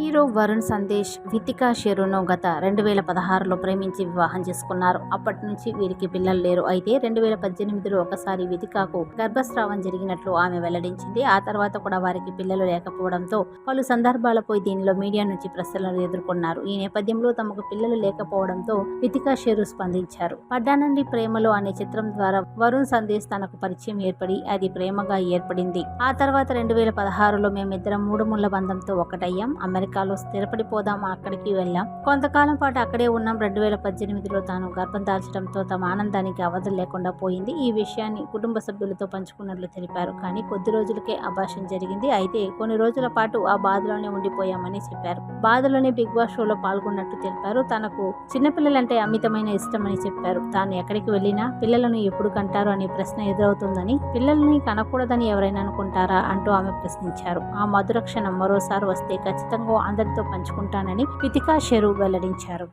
Hero Varun Sandesh Vithika షెరును గత రెండు వేల పదహారులో ప్రేమించి వివాహం చేసుకున్నారు. అప్పటి నుంచి వీరికి పిల్లలు లేరు. అయితే రెండు వేల పద్దెనిమిదిలో ఒకసారి వితికాకు గర్భస్రావం జరిగినట్లు ఆమె వెల్లడించింది. ఆ తర్వాత కూడా వారికి పిల్లలు లేకపోవడంతో పలు సందర్భాలపై దీనిలో మీడియా నుంచి ప్రశ్నలు ఎదుర్కొన్నారు. ఈ నేపథ్యంలో తమకు పిల్లలు లేకపోవడంతో వితికా షెరు స్పందించారు. పడ్డానండి ప్రేమలో అనే చిత్రం ద్వారా వరుణ్ సందేశ్ తనకు పరిచయం ఏర్పడి అది ప్రేమగా ఏర్పడింది. ఆ తర్వాత రెండు వేల పదహారులో మేమిద్దరం మూడు ముళ్ళ బంధంతో ఒకటయ్యాం. అమెరికాలో స్థిరపడిపోదాం అక్కడికి వెళ్ళాం. కొంతకాలం పాటు అక్కడే ఉన్నాం. రెండు వేల పద్దెనిమిదిలో తాను గర్భం దాల్చడంతో తమ ఆనందానికి అవధులు లేకుండా పోయింది. ఈ విషయాన్ని కుటుంబ సభ్యులతో పంచుకున్నట్లు తెలిపారు. కానీ కొద్ది రోజులకే అభాషణ జరిగింది. అయితే కొన్ని రోజుల పాటు ఆ బాధలోనే ఉండిపోయామని చెప్పారు. బాధలోనే బిగ్ బాస్ షోలో పాల్గొన్నట్టు తెలిపారు. తనకు చిన్నపిల్లలంటే అమితమైన ఇష్టమని చెప్పారు. తాను ఎక్కడికి వెళ్ళినా పిల్లలను ఎప్పుడు కంటారు అనే ప్రశ్న ఎదురవుతుందని పిల్లల్ని కనకూడదని ఎవరైనా అనుకుంటారా అంటూ ఆమె ప్రశ్నించారు. ఆ మధుర క్షణం మరోసారి వస్తే ఖచ్చితంగా అందరితో పంచుకుంటానని పితికా షెరు వెల్లడించారు.